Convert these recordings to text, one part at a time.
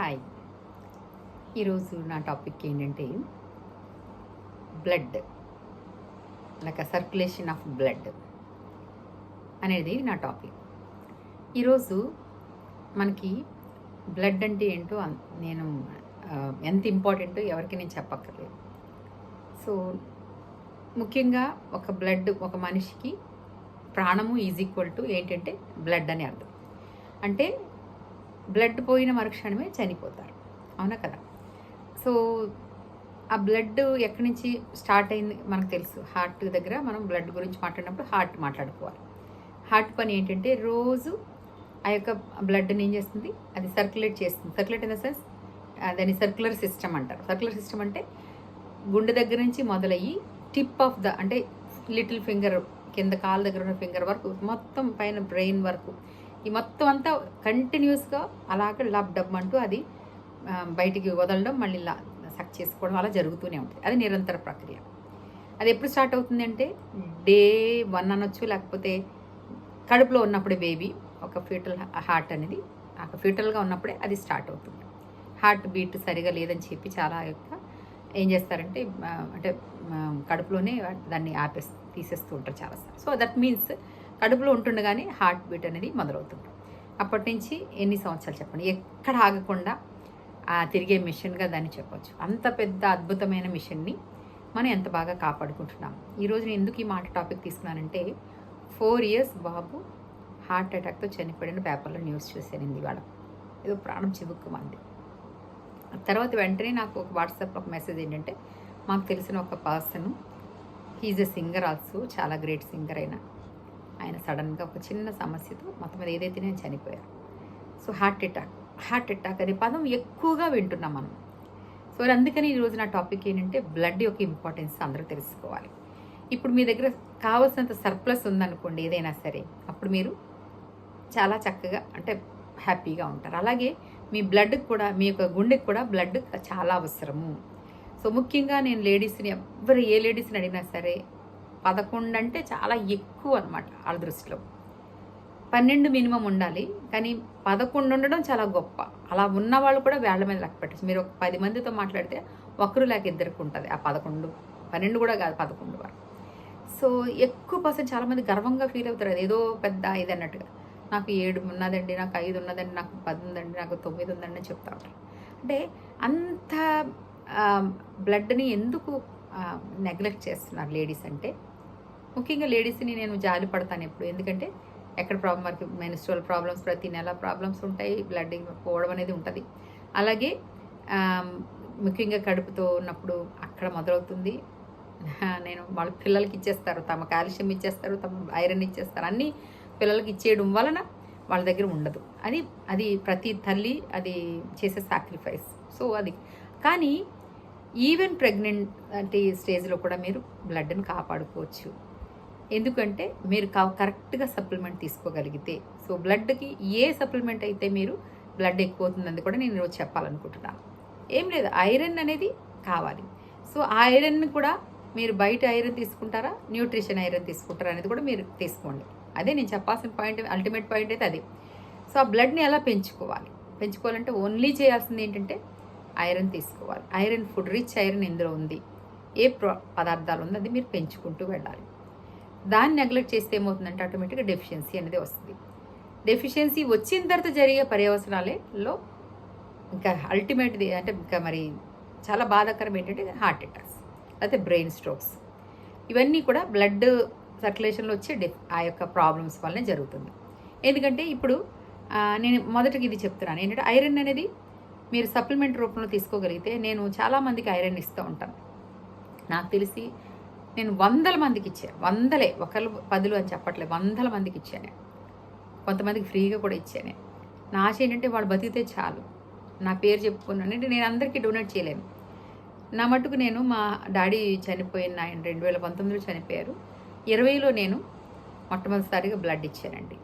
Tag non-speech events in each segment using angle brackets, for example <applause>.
Hi ఈరోజు నా topic ఏంటంటే blood like circulation of blood అనేది నా టాపిక్. ఈరోజు మనకి బ్లడ్ అంటే ఏంటో అన్- నేను ఎంత ఇంపార్టెంటో ఎవరికి నేను చెప్పక్కర్లేదు. సో ముఖ్యంగా ఒక బ్లడ్ ఒక మనిషికి ప్రాణము ఈజ్ ఈక్వల్ టు ఏంటంటే బ్లడ్ అని అర్థం. అంటే బ్లడ్ పోయిన మరుక్షణమే చనిపోతారు. అవునా కదా? సో ఆ బ్లడ్ ఎక్కడి నుంచి స్టార్ట్ అయింది మనకు తెలుసు. హార్ట్ దగ్గర మనం బ్లడ్ గురించి మాట్లాడినప్పుడు హార్ట్ మాట్లాడుకోవాలి. హార్ట్ పని ఏంటంటే రోజు ఆ యొక్క బ్లడ్ని ఏం చేస్తుంది? అది సర్క్యులేట్ చేస్తుంది. సర్క్యులేట్ ఇన్ ద సెన్స్ దాన్ని సర్క్యులర్ సిస్టమ్ అంటారు. సర్క్యులర్ సిస్టమ్ అంటే గుండె దగ్గర నుంచి మొదలయ్యి టిప్ ఆఫ్ ద అంటే లిటిల్ ఫింగర్ కింద కాలు దగ్గర ఉన్న ఫింగర్ వరకు మొత్తం పైన బ్రెయిన్ వరకు ఈ మొత్తం అంతా కంటిన్యూస్గా అలాగే లబ్ డబ్ అంటూ అది బయటికి వదలడం మళ్ళీ సక్ చేసుకోవడం అలా జరుగుతూనే ఉంటుంది అది నిరంతర ప్రక్రియ. అది ఎప్పుడు స్టార్ట్ అవుతుంది అంటే డే వన్ అనొచ్చు లేకపోతే కడుపులో ఉన్నప్పుడే బేబీ ఒక ఫీటల్ హార్ట్ అనేది ఒక ఫీటల్గా ఉన్నప్పుడే అది స్టార్ట్ అవుతుంది. హార్ట్ బీట్ సరిగా లేదని చెప్పి చాలా యొక్క ఏం చేస్తారంటే అంటే కడుపులోనే దాన్ని ఆపేసి తీసేస్తూ ఉంటారు చాలాసార్లు సో దట్ మీన్స్ కడుపులో ఉంటుండగానే హార్ట్ బీట్ అనేది మొదలవుతుంది. అప్పటి నుంచి ఎన్ని సంవత్సరాలు చెప్పండి? ఎక్కడ ఆగకుండా తిరిగే మిషన్గా దాన్ని చెప్పొచ్చు. అంత పెద్ద అద్భుతమైన మిషన్ని మనం ఎంత బాగా కాపాడుకుంటున్నాం? ఈరోజు నేను ఎందుకు ఈ మాట టాపిక్ తీసుకున్నానంటే ఫోర్ ఇయర్స్ బాబు హార్ట్ అటాక్తో చనిపోయిన పేపర్లో న్యూస్ చూశాను ఇవాళ. ఏదో ప్రాణం చివుక్కుమంది. తర్వాత వెంటనే నాకు ఒక వాట్సాప్ ఒక మెసేజ్ ఏంటంటే మాకు తెలిసిన ఒక person he's a singer also చాలా గ్రేట్ సింగర్ అయినా. ఆయన సడన్గా ఒక చిన్న సమస్యతో మొత్తం మీద ఏదైతే నేను చనిపోయారు. So heart attack heart attack అనే పదం ఎక్కువగా వింటున్నాం మనం. సో అందుకని ఈరోజు నా టాపిక్ ఏంటంటే బ్లడ్ యొక్క ఇంపార్టెన్స్ అందరూ తెలుసుకోవాలి. ఇప్పుడు మీ దగ్గర కావాల్సినంత సర్ప్లస్ ఉందనుకోండి ఏదైనా సరే అప్పుడు మీరు చాలా చక్కగా అంటే హ్యాపీగా ఉంటారు. అలాగే మీ బ్లడ్కి కూడా మీ యొక్క గుండెకి కూడా బ్లడ్ చాలా అవసరము. సో ముఖ్యంగా నేను లేడీస్ని ఎవ్వరు ఏ లేడీస్ని అడిగినా సరే పదకొండు అంటే చాలా ఎక్కువ అనమాట వాళ్ళ దృష్టిలో. పన్నెండు మినిమం ఉండాలి కానీ పదకొండు ఉండడం చాలా గొప్ప. అలా ఉన్న వాళ్ళు కూడా వేళ్ళ మీద లెక్క పెట్టచ్చు. మీరు ఒక పది మందితో మాట్లాడితే ఒకరు లేక ఇద్దరికి ఉంటుంది ఆ పదకొండు. పన్నెండు కూడా కాదు పదకొండు వరకు. సో ఎక్కువ పర్సెంట్ చాలామంది గర్వంగా ఫీల్ అవుతారు. అది ఏదో పెద్ద ఇది అన్నట్టుగా. నాకు ఏడు ఉన్నదండి నాకు ఐదు ఉన్నదండి నాకు పది ఉందండి నాకు తొమ్మిది ఉందండి అని చెప్తా ఉంటారు. అంటే అంత బ్లడ్ని ఎందుకు నెగ్లెక్ట్ చేస్తున్నారు లేడీస్ అంటే ముఖ్యంగా లేడీస్ని నేను జాలి పడతాను ఎప్పుడు. ఎందుకంటే ఎక్కడ ప్రాబ్లం మనకి మెనిస్ట్రల్ ప్రాబ్లమ్స్ ప్రతి నెల ప్రాబ్లమ్స్ ఉంటాయి బ్లడ్ పోవడం అనేది ఉంటుంది. అలాగే ముఖ్యంగా కడుపుతో ఉన్నప్పుడు అక్కడ మొదలవుతుంది. <laughs> నేను వాళ్ళ పిల్లలకి ఇచ్చేస్తారు తమ కాల్షియం ఇచ్చేస్తారు తమ ఐరన్ ఇచ్చేస్తారు. అన్నీ పిల్లలకి ఇచ్చేయడం వలన వాళ్ళ దగ్గర ఉండదు. అది అది ప్రతి తల్లి అది చేసే సాక్రిఫైస్ సో అది. కానీ ఈవెన్ ప్రెగ్నెంట్ అంటే స్టేజ్లో కూడా మీరు బ్లడ్ని కాపాడుకోవచ్చు. ఎందుకంటే మీరు కరెక్ట్గా సప్లిమెంట్ తీసుకోగలిగితే సో బ్లడ్కి ఏ సప్లిమెంట్ అయితే మీరు బ్లడ్ ఎక్కువ అవుతుందని కూడా నేను ఈరోజు చెప్పాలనుకుంటున్నాను ఏం లేదు ఐరన్ అనేది కావాలి. సో ఆ ఐరన్ కూడా మీరు బయట ఐరన్ తీసుకుంటారా న్యూట్రిషన్ ఐరన్ తీసుకుంటారా అనేది కూడా మీరు తీసుకోండి. అదే నేను చెప్పాల్సిన పాయింట్ అల్టిమేట్ పాయింట్ అయితే అదే. సో ఆ బ్లడ్ని ఎలా పెంచుకోవాలి? పెంచుకోవాలంటే ఓన్లీ చేయాల్సింది ఏంటంటే ఐరన్ తీసుకోవాలి. ఐరన్ ఫుడ్ రిచ్ ఐరన్ ఇందులో ఉంది. ఏ ప్రో పదార్థాలు ఉంది అది మీరు పెంచుకుంటూ వెళ్ళాలి. దాన్ని నెగ్లెక్ట్ చేస్తే ఏమవుతుందంటే ఆటోమేటిక్గా డెఫిషియన్సీ అనేది వస్తుంది. డెఫిషియన్సీ వచ్చిన తర్వాత జరిగే పర్యవసనాలలో ఇంకా అల్టిమేట్ది అంటే ఇంకా మరి చాలా బాధాకరం ఏంటంటే హార్ట్ అటాక్స్ అయితే బ్రెయిన్ స్ట్రోక్స్ ఇవన్నీ కూడా బ్లడ్ సర్క్యులేషన్లో వచ్చే డెఫ్ ఆ యొక్క ప్రాబ్లమ్స్ వల్లనే జరుగుతుంది. ఎందుకంటే ఇప్పుడు నేను మొదటికి ఇది చెప్తున్నాను. ఏంటంటే ఐరన్ అనేది మీరు సప్లిమెంట్ రూపంలో తీసుకోగలిగితే నేను చాలామందికి ఐరన్ ఇస్తూ ఉంటాను. నాకు తెలిసి నేను వందల మందికి ఇచ్చాను. వందలే ఒకళ్ళు పదులు అని చెప్పట్లేదు వందల మందికి ఇచ్చాను కొంతమందికి ఫ్రీగా కూడా ఇచ్చాను నా ఆశ ఏంటంటే వాళ్ళు బతికితే చాలు. నా పేరు చెప్పుకున్నాను. అంటే నేను అందరికీ డొనేట్ చేయలేను. నా మటుకు నేను మా డాడీ చనిపోయిన ఆయన రెండు వేల పంతొమ్మిదిలో చనిపోయారు. ఇరవైలో నేను మొట్టమొదటిసారిగా బ్లడ్ ఇచ్చానండి.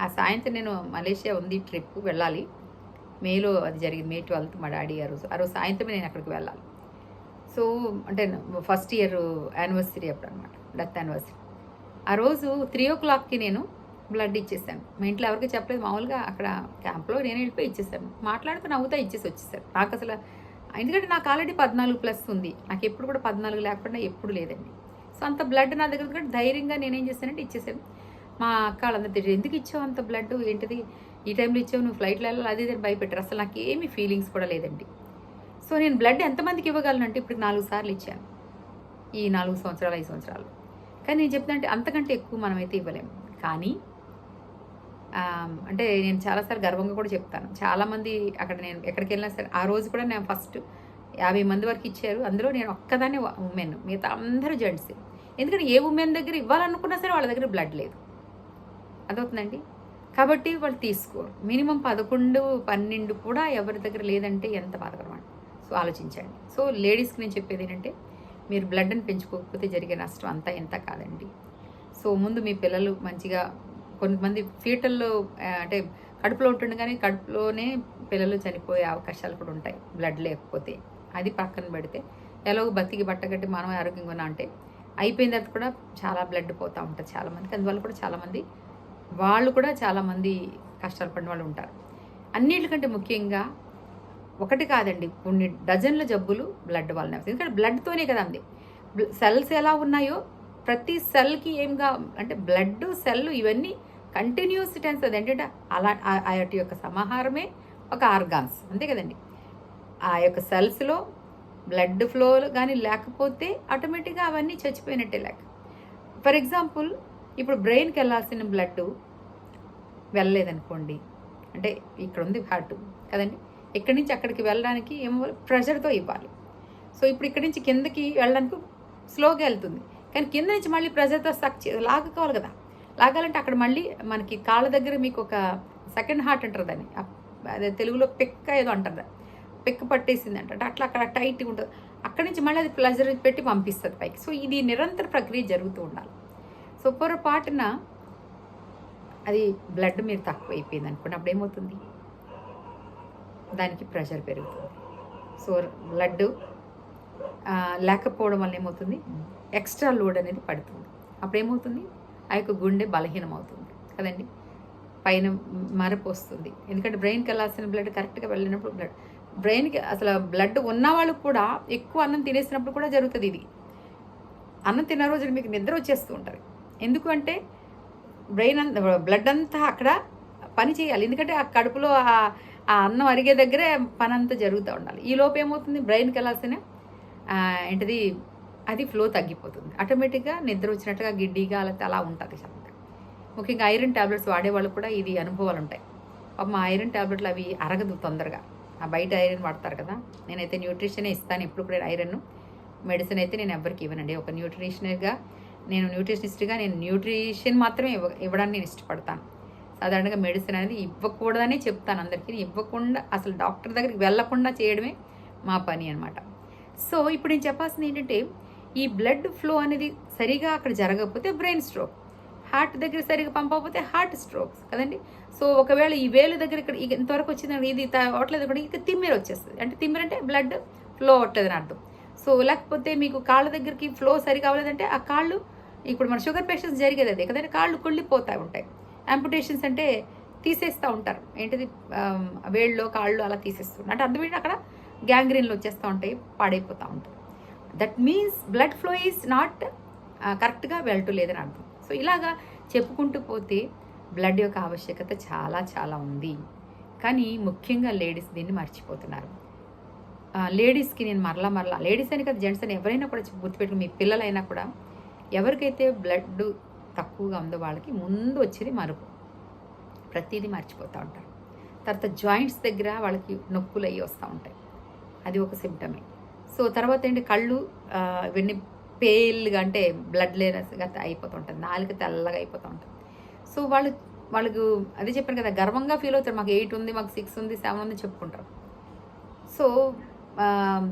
ఆ సాయంత్రం నేను మలేషియా ఉంది ట్రిప్ వెళ్ళాలి. మేలో అది జరిగింది మే ట్వెల్త్ మా డాడీ ఆ రోజు. ఆ రోజు సాయంత్రమే నేను అక్కడికి వెళ్ళాలి. సో అంటే ఫస్ట్ ఇయర్ యానివర్సరీ అప్పుడు అనమాట డెత్ యానివర్సరీ. ఆ రోజు త్రీ ఓ క్లాక్కి నేను బ్లడ్ ఇచ్చేసాను. మా ఇంట్లో ఎవరికి చెప్పలేదు మామూలుగా అక్కడ క్యాంప్లో నేను వెళ్ళిపోయి ఇచ్చేసాను. మాట్లాడుతూ నవ్వుతా ఇచ్చేసి వచ్చేసారు. నాకు అసలు ఎందుకంటే నాకు ఆల్రెడీ పద్నాలుగు ప్లస్ ఉంది. నాకు ఎప్పుడు కూడా పద్నాలుగు లేకుండా ఎప్పుడు లేదండి. సో అంత బ్లడ్ నా దగ్గర ధైర్యంగా నేనేం చేశానంటే ఇచ్చేసాను. మా అక్క వాళ్ళందరూ ఎందుకు ఇచ్చావు అంత బ్లడ్ ఏంటిది? ఈ టైంలో ఇచ్చావు నువ్వు ఫ్లైట్లో వెళ్ళాలి అదే భయపెట్టారు. అసలు నాకు ఏమీ ఫీలింగ్స్ కూడా లేదండి. సో నేను బ్లడ్ ఎంతమందికి ఇవ్వగలను అంటే ఇప్పుడు నాలుగు సార్లు ఇచ్చాను. ఈ నాలుగు సంవత్సరాలు ఐదు సంవత్సరాలు. కానీ నేను చెప్తానంటే అంతకంటే ఎక్కువ మనమైతే ఇవ్వలేము కానీ అంటే నేను చాలాసార్లు గర్వంగా కూడా చెప్తాను. చాలామంది అక్కడ నేను ఎక్కడికి వెళ్ళినా సరే ఆ రోజు కూడా నేను ఫస్ట్ యాభై మంది వరకు ఇచ్చారు. అందులో నేను ఒక్కదానే ఉమెన్ మిగతా అందరూ జెంట్స్ ఎందుకంటే ఏ ఉమెన్ దగ్గర ఇవ్వాలనుకున్నా సరే వాళ్ళ దగ్గర బ్లడ్ లేదు. అదవుతుందండి కాబట్టి వాళ్ళు తీసుకోరు. మినిమం పదకొండు పన్నెండు కూడా ఎవరి దగ్గర లేదంటే ఎంత బాధకరం సో ఆలోచించండి. సో లేడీస్కి నేను చెప్పేది ఏంటంటే మీరు బ్లడ్ని పెంచుకోకపోతే జరిగే నష్టం అంతా ఎంత కాదండి. సో ముందు మీ పిల్లలు మంచిగా కొంతమంది ఫీటల్లో అంటే కడుపులో ఉంటుండగానే కడుపులోనే పిల్లలు చనిపోయే అవకాశాలు కూడా ఉంటాయి బ్లడ్ లేకపోతే. అది పక్కన పెడితే ఎలాగో బతికి బట్టగట్టి మనం ఆరోగ్యంగా ఉన్నా అంటే అయిపోయిన తర్వాత కూడా చాలా బ్లడ్ పోతూ ఉంటుంది చాలామందికి. అందువల్ల కూడా చాలామంది వాళ్ళు కూడా చాలామంది కష్టాలు పడిన వాళ్ళు ఉంటారు. అన్నిటికంటే ముఖ్యంగా ఒకటి కాదండి కొన్ని డజన్ల జబ్బులు బ్లడ్ వలన ఎందుకంటే బ్లడ్తోనే కదా అంది. సెల్స్ ఎలా ఉన్నాయో ప్రతి సెల్కి ఏంగా అంటే బ్లడ్ సెల్ ఇవన్నీ కంటిన్యూస్ టెన్స్ అది ఏంటంటే అలా ఆ- యొక్క సమాహారమే ఒక ఆర్గాన్స్ అంతే కదండి. ఆ యొక్క సెల్స్లో బ్లడ్ ఫ్లో కానీ లేకపోతే ఆటోమేటిక్గా అవన్నీ చచ్చిపోయినట్టే లెక్క. ఫర్ ఎగ్జాంపుల్ ఇప్పుడు బ్రెయిన్కి వెళ్ళాల్సిన బ్లడ్ వెళ్ళలేదనుకోండి అంటే ఇక్కడ ఉంది హార్ట్ కదండి. ఇక్కడి నుంచి అక్కడికి వెళ్ళడానికి ఏమో ప్రెషర్తో ఇవ్వాలి. సో ఇప్పుడు ఇక్కడి నుంచి కిందకి వెళ్ళడానికి స్లోగా వెళ్తుంది. కానీ కింద నుంచి మళ్ళీ ప్రెషర్తో సక్ చే లాగుకోవాలి కదా. లాగాలంటే అక్కడ మళ్ళీ మనకి కాళ్ళ దగ్గర మీకు ఒక సెకండ్ హార్ట్ అంటారు దాన్ని. అదే తెలుగులో పిక్క ఏదో అంటారు దాన్ని. పిక్క పట్టేసింది అంటే అట్లా అక్కడ టైట్గా ఉంటుంది. అక్కడి నుంచి మళ్ళీ అది ప్లెజర్ పెట్టి పంపిస్తుంది పైకి. సో ఇది నిరంతర ప్రక్రియ జరుగుతూ ఉండాలి. సో పొరపాటున అది బ్లడ్ మీరు తక్కువ అయిపోయింది అనుకోండి అప్పుడు ఏమవుతుంది? దానికి ప్రెషర్ పెరుగుతుంది. సో బ్లడ్ లేకపోవడం వల్ల ఏమవుతుంది? ఎక్స్ట్రా లోడ్ అనేది పడుతుంది. అప్పుడు ఏమవుతుంది ఆ యొక్క గుండె బలహీనం అవుతుంది కదండి? పైన మరపు వస్తుంది. ఎందుకంటే బ్రెయిన్కి వెళ్ళాల్సిన బ్లడ్ కరెక్ట్గా వెళ్ళినప్పుడు బ్లడ్ బ్రెయిన్కి అసలు బ్లడ్ ఉన్న వాళ్ళకు కూడా ఎక్కువ అన్నం తినేసినప్పుడు కూడా జరుగుతుంది ఇది. అన్నం తిన్న రోజున మీకు నిద్ర వచ్చేస్తూ ఉంటుంది. ఎందుకంటే బ్రెయిన్ అంత బ్లడ్ అంతా అక్కడ పని చేయాలి. ఎందుకంటే ఆ కడుపులో ఆ అన్నం అరిగే దగ్గరే పని అంతా జరుగుతూ ఉండాలి. ఈ లోపు ఏమవుతుంది? బ్రెయిన్కి వెళ్ళాల్సిన ఏంటిది? అది ఫ్లో తగ్గిపోతుంది. ఆటోమేటిక్గా నిద్ర వచ్చినట్టుగా గిడ్డిగా అలా అలా ఉంటుంది శాంత ముఖ్యంగా ఐరన్ ట్యాబ్లెట్స్ వాడేవాళ్ళు కూడా ఇది అనుభవాలు ఉంటాయి. పాపం ఐరన్ ట్యాబ్లెట్లు అవి అరగదు తొందరగా. ఆ బయట ఐరన్ వాడతారు కదా. నేనైతే న్యూట్రిషనే ఇస్తాను ఎప్పుడు కూడా ఐరన్ మెడిసిన్ అయితే నేను ఎవరికి ఇవ్వనండి. ఒక న్యూట్రిషనర్గా నేను న్యూట్రిషనిస్ట్గా నేను న్యూట్రిషన్ మాత్రమే ఇవ్వ ఇవ్వడానికి నేను ఇష్టపడతాను. సాధారణంగా మెడిసిన్ అనేది ఇవ్వకూడదనే చెప్తాను అందరికీ. ఇవ్వకుండా అసలు డాక్టర్ దగ్గరికి వెళ్ళకుండా చేయడమే మా పని అనమాట సో ఇప్పుడు నేను చెప్పాల్సింది ఏంటంటే ఈ బ్లడ్ ఫ్లో అనేది సరిగా అక్కడ జరగకపోతే బ్రెయిన్ స్ట్రోక్ హార్ట్ దగ్గర సరిగా పంపకపోతే హార్ట్ స్ట్రోక్స్ కదండి? సో ఒకవేళ ఈ వేలు దగ్గర ఇక్కడ ఇంతవరకు వచ్చింది ఇది త- అవ్వట్లేదు కూడా ఇక తిమ్మిరి వచ్చేస్తుంది. అంటే తిమ్మిరి అంటే బ్లడ్ ఫ్లో అవ్వట్లేదు అని అర్థం. సో లేకపోతే మీకు కాళ్ళ దగ్గరికి ఫ్లో సరిగా అవ్వలేదంటే ఆ కాళ్ళు ఇప్పుడు మన షుగర్ పేషెంట్స్ జరిగేది అదే కదండి? కాళ్ళు కుళ్ళిపోతూ ఉంటాయి. అంపుటేషన్స్ అంటే తీసేస్తూ ఉంటారు. ఏంటిది? ఆమ్, వేళ్ళు కాళ్ళు అలా తీసేస్తుంటారు అంటే అర్థం అక్కడ గ్యాంగ్రీన్లు వచ్చేస్తూ ఉంటాయి పాడైపోతూ ఉంటాయి. That means blood flow is not కరెక్ట్గా వెళ్ళటలేదని అర్థం. సో ఇలాగా చెప్పుకుంటూ పోతే బ్లడ్ యొక్క ఆవశ్యకత చాలా చాలా ఉంది. కానీ ముఖ్యంగా లేడీస్ దీన్ని మర్చిపోతున్నారు. లేడీస్కి నేను మరలా మరలా లేడీస్ అని కదా జెంట్స్ అని ఎవరైనా కూడా గుర్తుపెట్టుకుని మీ పిల్లలైనా కూడా ఎవరికైతే బ్లడ్ తక్కువగా ఉందో వాళ్ళకి ముందు వచ్చేది మరుపు. ప్రతిదీ మర్చిపోతూ ఉంటారు. తర్వాత జాయింట్స్ దగ్గర వాళ్ళకి నొప్పులు అయ్యి వస్తూ ఉంటాయి. అది ఒక సిమ్టమే సో తర్వాత ఏంటి? కళ్ళు ఇవన్నీ పేల్గా అంటే బ్లడ్ లేనస్గా అయిపోతూ ఉంటుంది నాలుక తెల్లగా అయిపోతూ ఉంటుంది సో వాళ్ళు వాళ్ళకు అదే చెప్పాను కదా గర్వంగా ఫీల్ అవుతారు. మాకు ఎయిట్ ఉంది మాకు సిక్స్ ఉంది సెవెన్ ఉంది చెప్పుకుంటారు. సో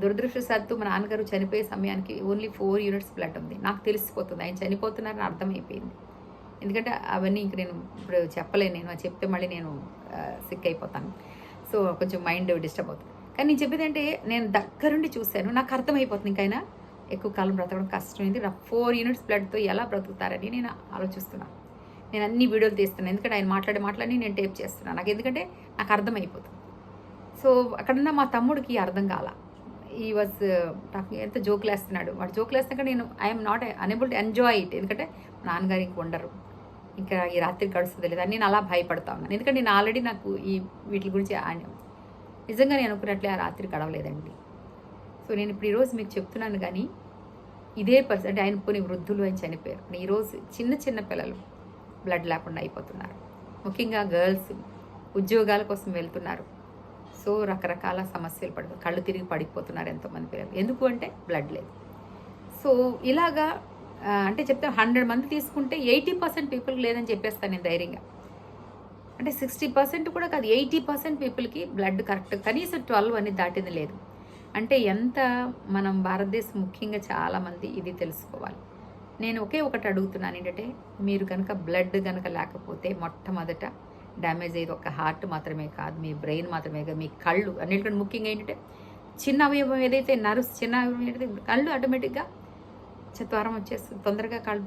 దురదృష్టవశాత్తు మా నాన్నగారు చనిపోయే సమయానికి ఓన్లీ ఫోర్ యూనిట్స్ బ్లడ్ ఉంది. నాకు తెలిసిపోతుంది. ఆయన చనిపోతున్నారని అర్థమైపోయింది. ఎందుకంటే అవన్నీ ఇంక నేను ఇప్పుడు చెప్పలేను. నేను అది చెప్తే మళ్ళీ నేను సిక్ అయిపోతాను. సో కొంచెం మైండ్ డిస్టర్బ్ అవుతుంది. కానీ నేను చెప్పేది అంటే నేను దగ్గరుండి చూశాను. నాకు అర్థమైపోతుంది ఇంకైనా ఎక్కువ కాలం బ్రతకడం కష్టమైంది. నా ఫోర్ యూనిట్స్ బ్లడ్తో ఎలా బ్రతుకుతారని నేను ఆలోచిస్తున్నాను నేను అన్ని వీడియోలు తీస్తున్నాను ఎందుకంటే ఆయన మాట్లాడే మాట్లాడి నేను టేప్ చేస్తున్నాను నాకు ఎందుకంటే నాకు అర్థమైపోతుంది. సో అక్కడున్న మా తమ్ముడికి అర్థం కాల. ఈ వాజ్ నాకు ఎంత జోకులు వేస్తున్నాడు వాడు జోకులు వేస్తున్నా నేను I'm not unable to enjoy it ఎందుకంటే మా నాన్నగారు ఇంక ఉండరు. ఇంకా ఈ రాత్రి గడుస్తుంది లేదు అని నేను అలా భయపడతా ఉన్నాను ఎందుకంటే నేను ఆల్రెడీ నాకు ఈ వీటి గురించి నిజంగా నేను అనుకున్నట్లే ఆ రాత్రి గడవలేదండి. సో నేను ఇప్పుడు ఈరోజు మీకు చెప్తున్నాను కానీ ఇదే పర్సన్ అంటే ఆయన కొన్ని వృద్ధులు అని చనిపోయారు. ఈరోజు చిన్న చిన్న పిల్లలు బ్లడ్ లేకుండా అయిపోతున్నారు. ముఖ్యంగా గర్ల్స్ ఉద్యోగాల కోసం వెళ్తున్నారు. సో రకరకాల సమస్యలు పడి కళ్ళు తిరిగి పడిపోతున్నారు ఎంతోమంది పిల్లలు. ఎందుకు అంటే బ్లడ్ లేదు. సో ఇలాగా అంటే చెప్తే హండ్రెడ్ మంది తీసుకుంటే ఎయిటీ పర్సెంట్ పీపుల్కి లేదని చెప్పేస్తాను నేను ధైర్యంగా. అంటే సిక్స్టీ పర్సెంట్ కూడా కాదు ఎయిటీ పర్సెంట్ పీపుల్కి బ్లడ్ కరెక్ట్ కనీసం ట్వెల్వ్ అనేది దాటింది లేదు. అంటే ఎంత మనం భారతదేశం ముఖ్యంగా చాలామంది ఇది తెలుసుకోవాలి. నేను ఒకే ఒకటి అడుగుతున్నాను ఏంటంటే మీరు కనుక బ్లడ్ కనుక లేకపోతే మొట్టమొదట డ్యామేజ్ అయ్యేది ఒక హార్ట్ మాత్రమే కాదు మీ బ్రెయిన్ మాత్రమే కాదు మీ కళ్ళు. అన్నిటికంటే ముఖ్యంగా ఏంటంటే చిన్న అవయవం ఏదైతే నర్వ్స్ చిన్న అవయవం ఏదైతే కళ్ళు ఆటోమేటిక్గా చత్వారం వచ్చేస్తుంది తొందరగా కళ్ళు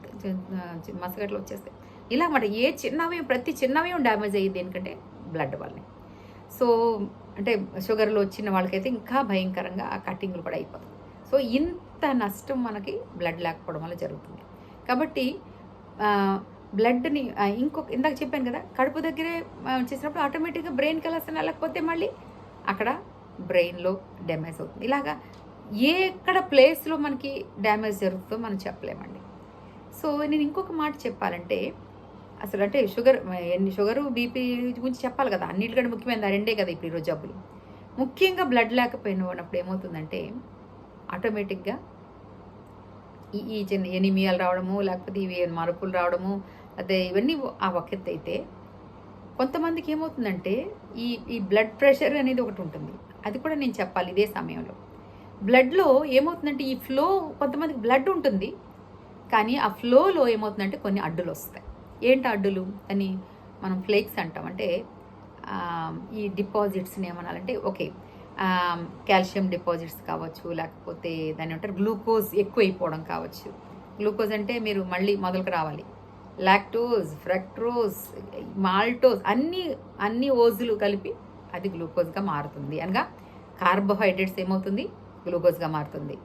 మసగట్లు వచ్చేస్తాయి. ఇలా మాట ఏ చిన్న అవయవం ప్రతి చిన్న అవయవం డ్యామేజ్ అయ్యేది ఎందుకంటే బ్లడ్ వల్లనే. సో అంటే షుగర్లో వచ్చిన వాళ్ళకైతే ఇంకా భయంకరంగా ఆ కటింగ్లు కూడా అయిపోతాయి. సో ఇంత నష్టం మనకి బ్లడ్ లేకపోవడం వల్ల జరుగుతుంది. కాబట్టి బ్లడ్ని ఇంకొక ఇందాక చెప్పాను కదా కడుపు దగ్గరే చేసినప్పుడు ఆటోమేటిక్గా బ్రెయిన్ కలర్స్ని వెళ్ళకపోతే మళ్ళీ అక్కడ బ్రెయిన్లో డ్యామేజ్ అవుతుంది. ఇలాగా ఏ ఎక్కడ ప్లేస్లో మనకి డ్యామేజ్ జరుగుతుందో మనం చెప్పలేమండి. సో నేను ఇంకొక మాట చెప్పాలంటే అసలు అంటే షుగర్ ఎన్ని షుగరు బీపీ గురించి చెప్పాలి కదా అన్నిటికంటే ముఖ్యమైన రెండే కదా ఇప్పుడు ఈరోజు జబ్బులు ముఖ్యంగా బ్లడ్ లేకపోయిన ఉన్నప్పుడు ఏమవుతుందంటే ఆటోమేటిక్గా ఈ ఈ చిన్న ఎనిమియాలు రావడము లేకపోతే ఇవి మరుపులు రావడము అదే ఇవన్నీ ఆ ఒక అయితే కొంతమందికి ఏమవుతుందంటే ఈ ఈ బ్లడ్ ప్రెషర్ అనేది ఒకటి ఉంటుంది. అది కూడా నేను చెప్పాలి ఇదే సమయంలో. బ్లడ్లో ఏమవుతుందంటే ఈ ఫ్లో కొంతమందికి బ్లడ్ ఉంటుంది. కానీ ఆ ఫ్లోలో ఏమవుతుందంటే కొన్ని అడ్డులు వస్తాయి. ఏంటి అడ్డులు? అని మనం ఫ్లేక్స్ అంటాం. అంటే ఈ డిపాజిట్స్ని ఏమనాలంటే ఓకే కాల్షియం డిపాజిట్స్ కావచ్చు లేకపోతే దాన్ని ఏమంటారు గ్లూకోజ్ ఎక్కువైపోవడం కావచ్చు. గ్లూకోజ్ అంటే మీరు మళ్ళీ మొదలుకు రావాలి. లాక్టోజ్ ఫ్రక్ట్రోజ్ మాల్టోజ్ అన్ని అన్ని ఓజులు కలిపి అది గ్లూకోజ్గా మారుతుంది. అనగా కార్బోహైడ్రేట్స్ ఏమవుతుంది? గ్లూకోజ్గా మారుతుంది.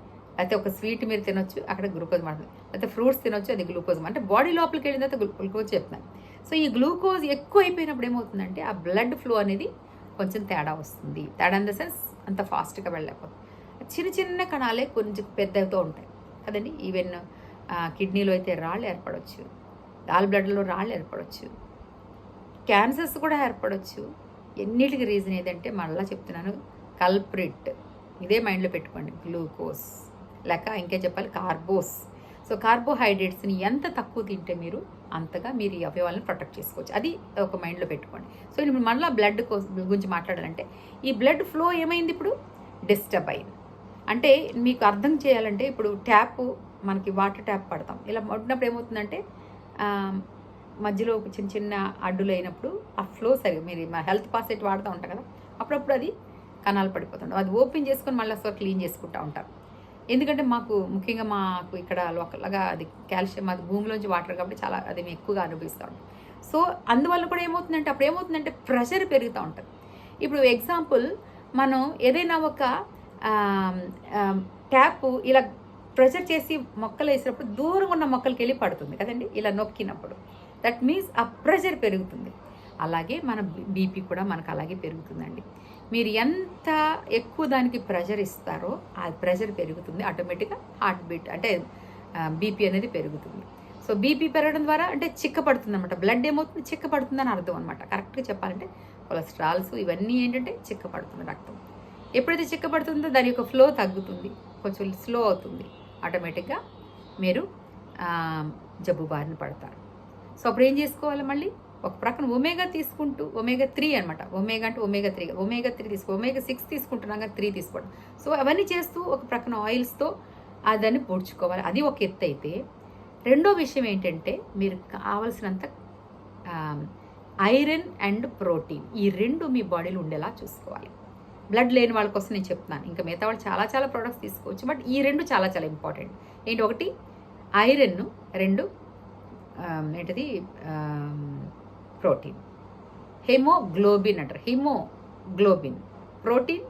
అయితే ఒక స్వీట్ మీరు తినొచ్చు అక్కడ గ్లూకోజ్ మారుతుంది. అయితే ఫ్రూట్స్ తినొచ్చు అది గ్లూకోజ్ అంటే బాడీ లోపలికి వెళ్ళిన తర్వాత గ్లూకోజ్ చెప్తున్నాను సో ఈ గ్లూకోజ్ ఎక్కువ అయిపోయినప్పుడు ఏమవుతుందంటే ఆ బ్లడ్ ఫ్లో అనేది కొంచెం తేడా వస్తుంది. తేడా ఇన్ ద సెన్స్ అంత ఫాస్ట్గా వెళ్ళకపోతుంది చిన్న చిన్న కణాలే కొంచెం పెద్దవితో ఉంటాయి. కదండి? ఈవెన్ కిడ్నీలో అయితే రాళ్ళు ఏర్పడవచ్చు గాల్ బ్లడ్లో రాళ్ళు ఏర్పడవచ్చు క్యాన్సర్స్ కూడా ఏర్పడవచ్చు ఎన్నిటికి రీజన్ ఏదంటే మళ్ళీ చెప్తున్నాను. కల్ప్రిట్. ఇదే మైండ్లో పెట్టుకోండి. గ్లూకోజ్. లేక ఇంకేం చెప్పాలి? కార్బోస్. సో కార్బోహైడ్రేట్స్ని ఎంత తక్కువ తింటే మీరు అంతగా మీరు ఈ అవయవాలను ప్రొటెక్ట్ చేసుకోవచ్చు. అది ఒక మైండ్లో పెట్టుకోండి. సో ఇప్పుడు మళ్ళీ బ్లడ్ గురించి మాట్లాడాలంటే ఈ బ్లడ్ ఫ్లో ఏమైంది ఇప్పుడు? డిస్టర్బ్ అయింది. అంటే మీకు అర్థం చేయాలంటే ఇప్పుడు ట్యాప్ మనకి వాటర్ ట్యాప్ పడతాం. ఇలా పడినప్పుడు ఏమవుతుందంటే మధ్యలో ఒక చిన్న చిన్న అడ్డులు అయినప్పుడు ఆ ఫ్లో సరిగా మీరు మా హెల్త్ పాసెట్ వాడుతూ ఉంటాం కదా అప్పుడప్పుడు అది కణాలు పడిపోతుంటాం అది ఓపెన్ చేసుకొని మళ్ళీ ఒకసారి క్లీన్ చేసుకుంటూ ఉంటారు. ఎందుకంటే మాకు ముఖ్యంగా మాకు ఇక్కడ లోకల్గా అది కాల్షియం అది భూమిలోంచి వాటర్ కాబట్టి చాలా అది మేము ఎక్కువగా అనుభవిస్తూ సో అందువల్ల కూడా ఏమవుతుందంటే అప్పుడు ఏమవుతుందంటే ప్రెషర్ పెరుగుతూ ఉంటుంది. ఇప్పుడు ఎగ్జాంపుల్ మనం ఏదైనా ఒక ట్యాప్ ఇలా ప్రెషర్ చేసి మొక్కలు వేసినప్పుడు దూరంగా ఉన్న మొక్కలకి వెళ్ళి పడుతుంది కదండి ఇలా నొక్కినప్పుడు. దట్ మీన్స్ ఆ ప్రెషర్ పెరుగుతుంది. అలాగే మన బీపీ కూడా మనకు అలాగే పెరుగుతుందండి. మీరు ఎంత ఎక్కువ దానికి ప్రెషర్ ఇస్తారో ఆ ప్రెషర్ పెరుగుతుంది. ఆటోమేటిక్గా హార్ట్ బీట్ అంటే బీపీ అనేది పెరుగుతుంది. సో బీపీ పెరగడం ద్వారా అంటే చిక్కపడుతుంది అనమాట బ్లడ్ ఏమవుతుంది? చిక్కపడుతుందని అర్థం అనమాట కరెక్ట్గా చెప్పాలంటే కొలెస్ట్రాల్స్ ఇవన్నీ ఏంటంటే చిక్కపడుతుంది రక్తం. ఎప్పుడైతే చిక్కపడుతుందో దాని యొక్క ఫ్లో తగ్గుతుంది. కొంచెం స్లో అవుతుంది. ఆటోమేటిక్గా మీరు జబ్బు బారిన పడతారు. సో అప్పుడు ఏం చేసుకోవాలి మళ్ళీ? ఒక ప్రక్కన ఒమేగా తీసుకుంటూ ఒమేగా త్రీ అనమాట ఒమేగా అంటే ఒమేగా త్రీ ఒమేగా త్రీ తీసుకో ఒమేగా సిక్స్ తీసుకుంటున్నాం కానీ త్రీ తీసుకోవడం. సో అవన్నీ చేస్తూ ఒక ప్రక్కన ఆయిల్స్తో దాన్ని పొడుచుకోవాలి. అది ఒక ఎత్తు అయితే. రెండో విషయం ఏంటంటే మీరు కావలసినంత ఐరన్ అండ్ ప్రోటీన్. ఈ రెండు మీ బాడీలో ఉండేలా చూసుకోవాలి. బ్లడ్ లేని వాళ్ళ కోసం నేను చెప్తున్నాను. ఇంకా మిగతా వాళ్ళు చాలా చాలా ప్రోడక్ట్స్ తీసుకోవచ్చు. బట్ ఈ రెండు చాలా చాలా ఇంపార్టెంట్ ఏంటి ఒకటి? ఐరన్ రెండు ఏంటిది? ప్రోటీన్. హెమోగ్లోబిన్ అంటారు. హిమోగ్లోబిన్. ప్రోటీన్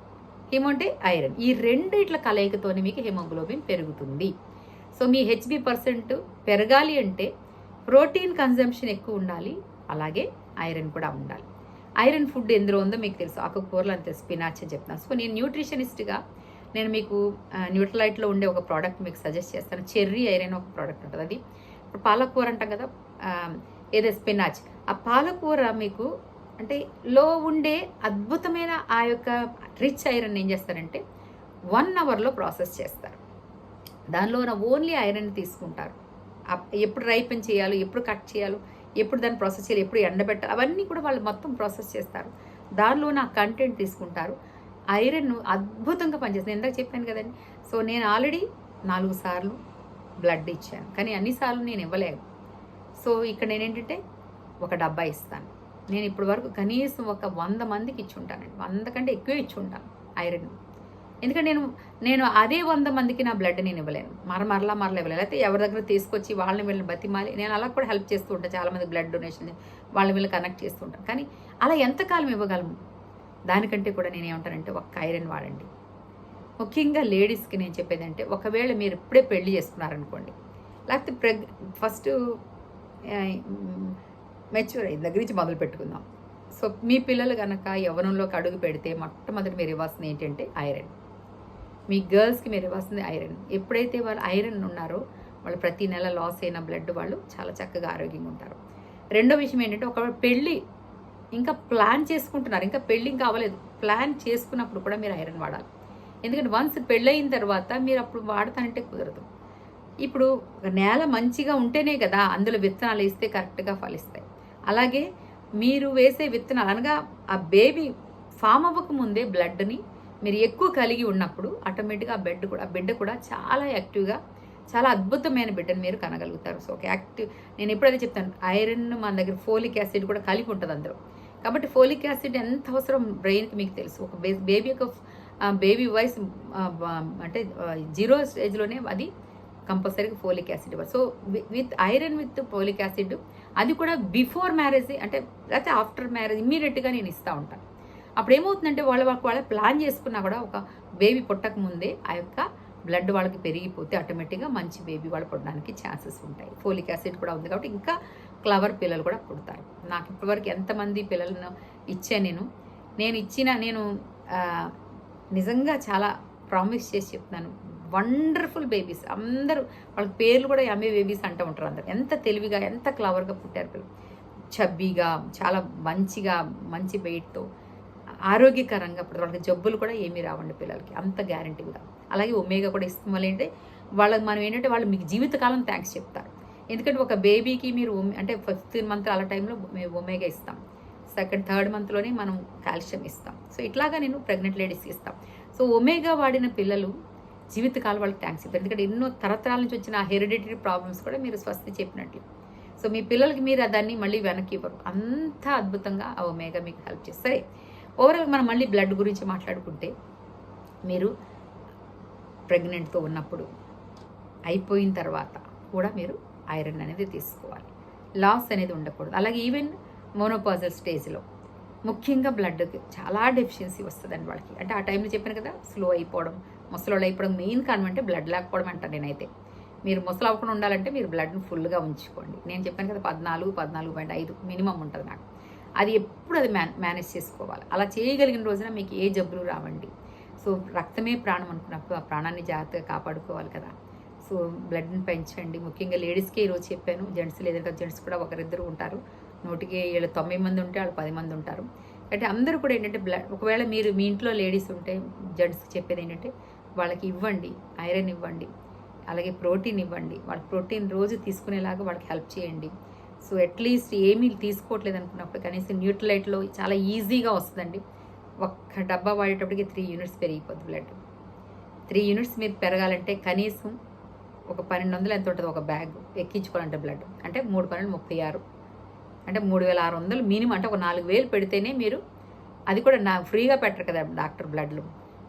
హిమో అంటే ఐరన్. ఈ రెండు ఇట్ల కలయికతోనే మీకు హెమోగ్లోబిన్ పెరుగుతుంది. సో మీ హెచ్బి పర్సెంట్ పెరగాలి అంటే ప్రోటీన్ కన్జంప్షన్ ఎక్కువ ఉండాలి. అలాగే ఐరన్ కూడా ఉండాలి. ఐరన్ ఫుడ్ ఎందులో ఉందో మీకు తెలుసు. ఆకుకూరలు అంతే స్పినాచ్ అని చెప్తాను. సో నేను న్యూట్రిషనిస్ట్గా నేను మీకు న్యూట్రలైట్లో ఉండే ఒక ప్రోడక్ట్ మీకు సజెస్ట్ చేస్తాను. చెర్రీ ఐరన్ ఒక ప్రోడక్ట్ ఉంటుంది. అది ఇప్పుడు పాలకూర అంటాం కదా ఏదో స్పినాచ్. ఆ పాలకూర మీకు అంటే లో ఉండే అద్భుతమైన ఆ యొక్క రిచ్ ఐరన్ ఏం చేస్తారంటే వన్ అవర్లో ప్రాసెస్ చేస్తారు. దానిలో ఉన్న ఓన్లీ ఐరన్ తీసుకుంటారు. ఎప్పుడు రైపెన్ చేయాలో ఎప్పుడు కట్ చేయాలో ఎప్పుడు దాన్ని ప్రాసెస్ చేయాలి ఎప్పుడు ఎండబెట్టాలి అవన్నీ కూడా వాళ్ళు మొత్తం ప్రాసెస్ చేస్తారు. దానిలో నా కంటెంట్ తీసుకుంటారు. ఐరన్ అద్భుతంగా పనిచేస్తుంది. ఇందాక చెప్పాను కదండి. సో నేను ఆల్రెడీ నాలుగు సార్లు బ్లడ్ ఇచ్చాను. కానీ అన్నిసార్లు నేను ఇవ్వలేదు. సో ఇక్కడ నేనేంటంటే ఒక డబ్బా ఇస్తాను. నేను ఇప్పటి వరకు కనీసం ఒక వంద మందికి ఇచ్చి ఉంటానండి వంద కంటే ఎక్కువ ఇచ్చి ఉంటాను ఐరన్. ఎందుకంటే నేను నేను అదే వంద మందికి నా బ్లడ్ నేను ఇవ్వలేను. మర మరలా మరలా ఇవ్వలేను. అయితే ఎవరి దగ్గర తీసుకొచ్చి వాళ్ళని వీళ్ళని బతిమాలి. నేను అలా కూడా హెల్ప్ చేస్తూ ఉంటాను చాలామంది బ్లడ్ డొనేషన్ వాళ్ళని వీళ్ళు కనెక్ట్ చేస్తూ ఉంటాను కానీ అలా ఎంతకాలం ఇవ్వగలము దానికంటే కూడా నేను ఏమంటానంటే ఒక్క ఐరన్ వాడండి. ముఖ్యంగా లేడీస్కి నేను చెప్పేదంటే ఒకవేళ మీరు ఇప్పుడే పెళ్ళి చేసుకున్నారనుకోండి. లేకపోతే ప్రెగ్ ఫస్ట్ మెచ్యూర్ అయ్యి దగ్గర నుంచి మొదలు పెట్టుకుందాం. సో మీ పిల్లలు కనుక యవనంలోకి అడుగు పెడితే మొట్టమొదటి మీరు ఇవ్వాల్సింది ఏంటంటే ఐరన్. మీ గర్ల్స్కి మీరు ఇవ్వాల్సింది ఐరన్. ఎప్పుడైతే వాళ్ళు ఐరన్ ఉన్నారో వాళ్ళు ప్రతి నెల లాస్ అయిన బ్లడ్ వాళ్ళు చాలా చక్కగా ఆరోగ్యంగా ఉంటారు. రెండో విషయం ఏంటంటే ఒకవేళ పెళ్ళి ఇంకా ప్లాన్ చేసుకుంటున్నారు. ఇంకా పెళ్ళి ఇంకా అవ్వలేదు. ప్లాన్ చేసుకున్నప్పుడు కూడా మీరు ఐరన్ వాడాలి. ఎందుకంటే వన్స్ పెళ్ళయిన తర్వాత మీరు అప్పుడు వాడతానంటే కుదరదు. ఇప్పుడు నేల మంచిగా ఉంటేనే కదా అందులో విత్తనాలు వేస్తే కరెక్ట్గా ఫలిస్తాయి. అలాగే మీరు వేసే విత్తనాలు అనగా ఆ బేబీ ఫామ్ అవ్వక ముందే బ్లడ్ని మీరు ఎక్కువ కలిగి ఉన్నప్పుడు ఆటోమేటిక్గా ఆ బెడ్ కూడా ఆ బిడ్డ కూడా చాలా యాక్టివ్గా చాలా అద్భుతమైన బిడ్డను మీరు కనగలుగుతారు. సో ఒక యాక్టివ్ నేను ఎప్పుడైతే చెప్తాను ఐరన్ మన దగ్గర ఫోలిక్ యాసిడ్ కూడా కలిపి ఉంటుంది అందరూ కాబట్టి ఫోలిక్ యాసిడ్ ఎంత అవసరం బ్రెయిన్కి మీకు తెలుసు. ఒక బేబీ యొక్క బేబీ వాయిస్ అంటే జీరో స్టేజ్లోనే అది కంపల్సరీగా ఫోలిక్ యాసిడ్ ఇవ్వాలి. So with iron with folic acid అది కూడా బిఫోర్ మ్యారేజ్ అంటే లేకపోతే ఆఫ్టర్ మ్యారేజ్ ఇమ్మీడియట్గా నేను ఇస్తూ ఉంటాను అప్పుడు ఏమవుతుందంటే వాళ్ళ వాళ్ళ ప్లాన్ చేసుకున్నా కూడా ఒక బేబీ పుట్టక ముందే ఆ యొక్క బ్లడ్ వాళ్ళకి పెరిగిపోతే ఆటోమేటిక్గా మంచి బేబీ వాళ్ళు పుట్టడానికి ఛాన్సెస్ ఉంటాయి. ఫోలిక్ యాసిడ్ కూడా ఉంది కాబట్టి ఇంకా క్లవర్ పిల్లలు కూడా పుడతారు. నాకు ఇప్పటివరకు ఎంతమంది పిల్లలను ఇచ్చాను నేను నేను ఇచ్చిన నేను నిజంగా చాలా ప్రామిస్ చేసి చెప్తున్నాను. Wonderful babies. అందరూ వాళ్ళకి పేర్లు కూడా అమ్మే బేబీస్ అంటూ ఉంటారు అందరు. ఎంత తెలివిగా ఎంత క్లవర్గా పుట్టారు పిల్లలు. చబ్బీగా చాలా మంచిగా మంచి వెయిట్తో ఆరోగ్యకరంగా ఇప్పుడు వాళ్ళకి జబ్బులు కూడా ఏమీ రావండి పిల్లలకి. అంత గ్యారంటీగా అలాగే ఒమేగా కూడా ఇస్తాం వల్ల ఏంటంటే వాళ్ళకి మనం ఏంటంటే వాళ్ళు మీకు జీవితకాలం థ్యాంక్స్ చెప్తారు. ఎందుకంటే ఒక బేబీకి మీరు అంటే ఫిఫ్త్ మంత్ అలా టైంలో మేము ఒమేగా ఇస్తాం. సెకండ్ థర్డ్ మంత్లోనే మనం కాల్షియం ఇస్తాం. సో ఇట్లాగా నేను ప్రెగ్నెంట్ లేడీస్కి ఇస్తాం. సో ఒమేగా వాడిన పిల్లలు జీవితకాలం వాళ్ళకి థ్యాంక్స్ చెప్తారు ఎందుకంటే ఎన్నో తరతరాల నుంచి వచ్చిన హెరిడిటరీ ప్రాబ్లమ్స్ కూడా మీరు స్వస్తి చెప్పినట్లు. సో మీ పిల్లలకి మీరు దాన్ని మళ్ళీ వెనక్కి ఇవ్వరు. అంత అద్భుతంగా ఆ ఒమేగా మీకు హెల్ప్ చేస్తాయి ఓవరాల్ మనం మళ్ళీ బ్లడ్ గురించి మాట్లాడుకుంటే మీరు ప్రెగ్నెంట్తో ఉన్నప్పుడు అయిపోయిన తర్వాత కూడా మీరు ఐరన్ అనేది తీసుకోవాలి. లాస్ అనేది ఉండకూడదు. అలాగే ఈవెన్ మోనోపాజల్ స్టేజ్లో ముఖ్యంగా బ్లడ్కి చాలా డెఫిషియన్సీ వస్తుందండి వాళ్ళకి. అంటే ఆ టైంలో చెప్పాను కదా స్లో అయిపోవడం ముసలోళ్ళు ఇప్పుడు మెయిన్ కారణం అంటే బ్లడ్ లేకపోవడం అంటాను నేనైతే. మీరు ముసలు అవ్వకుండా ఉండాలంటే మీరు బ్లడ్ని ఫుల్గా ఉంచుకోండి. నేను చెప్పాను కదా పద్నాలుగు పద్నాలుగు పాయింట్ ఐదు మినిమం ఉంటుంది నాకు. అది ఎప్పుడు అది మ్యా మేనేజ్ చేసుకోవాలి. అలా చేయగలిగిన రోజున మీకు ఏ జబ్బులు రావండి. సో రక్తమే ప్రాణం అనుకున్నప్పుడు ఆ ప్రాణాన్ని జాగ్రత్తగా కాపాడుకోవాలి కదా. సో బ్లడ్ని పెంచండి. ముఖ్యంగా లేడీస్కే ఈరోజు చెప్పాను. జెంట్స్ లేదంటే జెంట్స్ కూడా ఒకరిద్దరు ఉంటారు. నూటికి వీళ్ళు తొంభై మంది ఉంటే వాళ్ళు పది మంది ఉంటారు. అంటే అందరూ కూడా ఏంటంటే బ్లడ్ ఒకవేళ మీరు మీ ఇంట్లో లేడీస్ ఉంటే జెంట్స్కి చెప్పేది ఏంటంటే వాళ్ళకి ఇవ్వండి ఐరన్ ఇవ్వండి అలాగే ప్రోటీన్ ఇవ్వండి. వాళ్ళ ప్రోటీన్ రోజు తీసుకునేలాగా వాళ్ళకి హెల్ప్ చేయండి. సో అట్లీస్ట్ ఏమీ తీసుకోవట్లేదు అనుకున్నప్పుడు కనీసం న్యూట్రలైట్లో చాలా ఈజీగా వస్తుందండి. ఒక్క డబ్బా వాడేటప్పటికి త్రీ యూనిట్స్ పెరిగిపోద్ది బ్లడ్ త్రీ యూనిట్స్ మీరు పెరగాలంటే కనీసం ఒక పన్నెండు వందలు ఎంత ఉంటుంది ఒక బ్యాగ్ ఎక్కించుకోవాలంటే బ్లడ్ అంటే మూడు పన్నెండు ముప్పై ఆరు. అంటే మూడు వేల ఆరు వందలు మినిమం అంటే ఒక నాలుగు వేలు పెడితేనే మీరు అది కూడా నా ఫ్రీగా పెట్టరు కదా డాక్టర్ బ్లడ్లు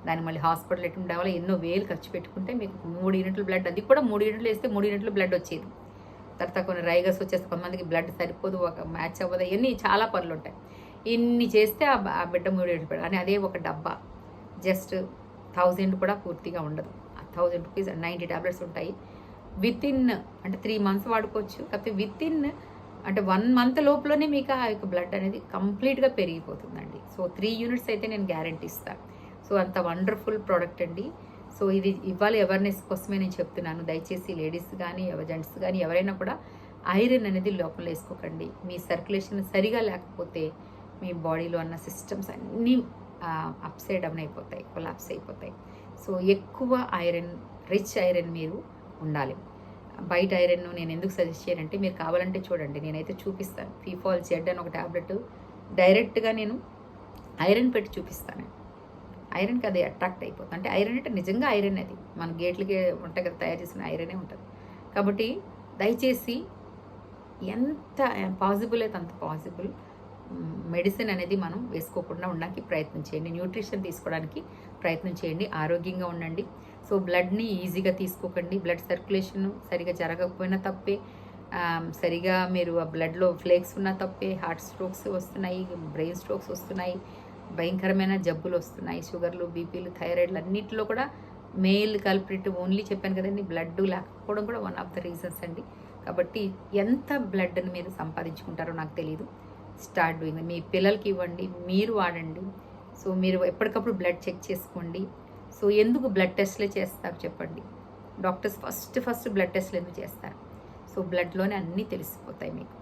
దాన్ని మళ్ళీ హాస్పిటల్ ఎట్టు వల్ల ఎన్నో వేలు ఖర్చు పెట్టుకుంటే మీకు మూడు యూనిట్లు బ్లడ్ అది కూడా మూడు యూనిట్లు వేస్తే మూడు యూనిట్లు బ్లడ్ వచ్చేది. తర్వాత కొన్ని రైగస్ వచ్చేస్తే కొంతమందికి బ్లడ్ సరిపోదు ఒక మ్యాచ్ అవ్వదు ఇవన్నీ చాలా పనులు ఉంటాయి. ఇన్ని చేస్తే ఆ బిడ్డ మూడు బిడ్డ మూడు అని అదే ఒక డబ్బా. జస్ట్ థౌజండ్ కూడా పూర్తిగా ఉండదు. థౌజండ్ రూపీస్ నైంటీ ట్యాబ్లెట్స్ ఉంటాయి. విత్ ఇన్ అంటే త్రీ మంత్స్ వాడుకోవచ్చు. కాకపోతే విత్ ఇన్ అంటే వన్ మంత్ లోపలనే మీకు ఆ యొక్క బ్లడ్ అనేది కంప్లీట్గా పెరిగిపోతుందండి. సో త్రీ యూనిట్స్ అయితే నేను గ్యారంటీ ఇస్తాను సో అంత వండర్ఫుల్ ప్రోడక్ట్ అండి. సో ఇది ఇవాళ అవేర్నెస్ కోసమే నేను చెప్తున్నాను. దయచేసి లేడీస్ కానీ జెంట్స్ కానీ ఎవరైనా కూడా ఐరన్ అనేది లోపల వేసుకోకండి. మీ సర్క్యులేషన్ సరిగా లేకపోతే మీ బాడీలో ఉన్న సిస్టమ్స్ అన్నీ అప్సైడ్ డౌన్ అయిపోతాయి కొలాప్స్ అయిపోతాయి. సో ఎక్కువ ఐరన్ రిచ్ ఐరన్ మీరు ఉండాలి. బయట ఐరన్ నేను ఎందుకు సజెస్ట్ చేయనంటే మీరు కావాలంటే చూడండి. నేనైతే చూపిస్తాను. ఫీఫాల్ జెడ్ అని ఒక ట్యాబ్లెట్ డైరెక్ట్గా నేను ఐరన్ పెట్టి చూపిస్తాను. ఐరన్కి అది అట్రాక్ట్ అయిపోతుంది. అంటే ఐరన్ అంటే నిజంగా ఐరన్ అది. మన గేట్లకి ఉంటాయి కదా తయారు చేసిన ఐరనే ఉంటుంది. కాబట్టి దయచేసి ఎంత పాసిబుల్ అయితే అంత పాసిబుల్ మెడిసిన్ అనేది మనం వేసుకోకుండా ఉండడానికి ప్రయత్నం చేయండి. న్యూట్రిషన్ తీసుకోవడానికి ప్రయత్నం చేయండి. ఆరోగ్యంగా ఉండండి. సో బ్లడ్ని ఈజీగా తీసుకోకండి. బ్లడ్ సర్క్యులేషన్ సరిగా జరగకపోయినా తప్పే. సరిగా మీరు ఆ బ్లడ్లో ఫ్లేక్స్ ఉన్నా తప్పే. హార్ట్ స్ట్రోక్స్ వస్తున్నాయి బ్రెయిన్ స్ట్రోక్స్ వస్తున్నాయి. భయంకరమైన జబ్బులు వస్తున్నాయి. షుగర్లు బీపీలు థైరాయిడ్లు అన్నింటిలో కూడా మెయిల్ కల్ప్రిట్ ఓన్లీ చెప్పాను కదండి. బ్లడ్ లేకపోవడం కూడా వన్ ఆఫ్ ద రీజన్స్ అండి. కాబట్టి ఎంత బ్లడ్ని మీరు సంపాదించుకుంటారో నాకు తెలియదు స్టార్ట్ డూయింగ్ మీ పిల్లలకి ఇవ్వండి మీరు వాడండి. సో మీరు ఎప్పటికప్పుడు బ్లడ్ చెక్ చేసుకోండి. సో ఎందుకు బ్లడ్ టెస్ట్లే చేస్తారు చెప్పండి. డాక్టర్స్ ఫస్ట్ ఫస్ట్ బ్లడ్ టెస్ట్లు ఎందుకు చేస్తారు? సో బ్లడ్లోనే అన్నీ తెలిసిపోతాయి మీకు.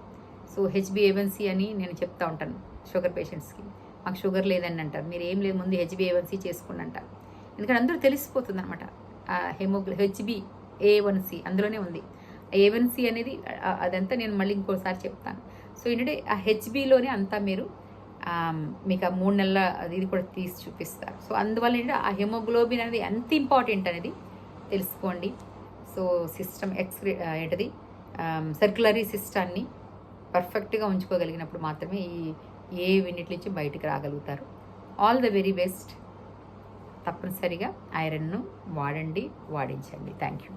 సో హెచ్బిఏవన్సీ అని నేను చెప్తా ఉంటాను షుగర్ పేషెంట్స్కి. మాకు షుగర్ లేదని అంటారు. మీరు ఏం లేదు ముందు హెచ్బిఏవన్సీ చేసుకోండి అంటారు. ఎందుకంటే అందరూ తెలిసిపోతుంది అనమాట హెమోగ్లో హెచ్బి ఏ అందులోనే ఉంది. ఏ అనేది అదంతా నేను మళ్ళీ ఇంకోసారి చెప్తాను. సో ఏంటంటే ఆ హెచ్బిలోనే అంతా మీరు మీకు ఆ మూడు నెలల అది ఇది కూడా తీసి చూపిస్తారు. సో అందువల్ల ఏంటంటే ఆ హెమోగ్లోబిన్ అనేది ఎంత ఇంపార్టెంట్ అనేది తెలుసుకోండి. సో సిస్టమ్ ఎక్స్రే ఏంటది? సర్క్యులరీ సిస్టాన్ని పర్ఫెక్ట్గా ఉంచుకోగలిగినప్పుడు మాత్రమే ఈ ఏ యూనిట్ నుంచి బయటికి రాగలుగుతారు? ఆల్ ద వెరీ బెస్ట్ తప్పనిసరిగా ఐరన్ను వాడండి వాడించండి. Thank you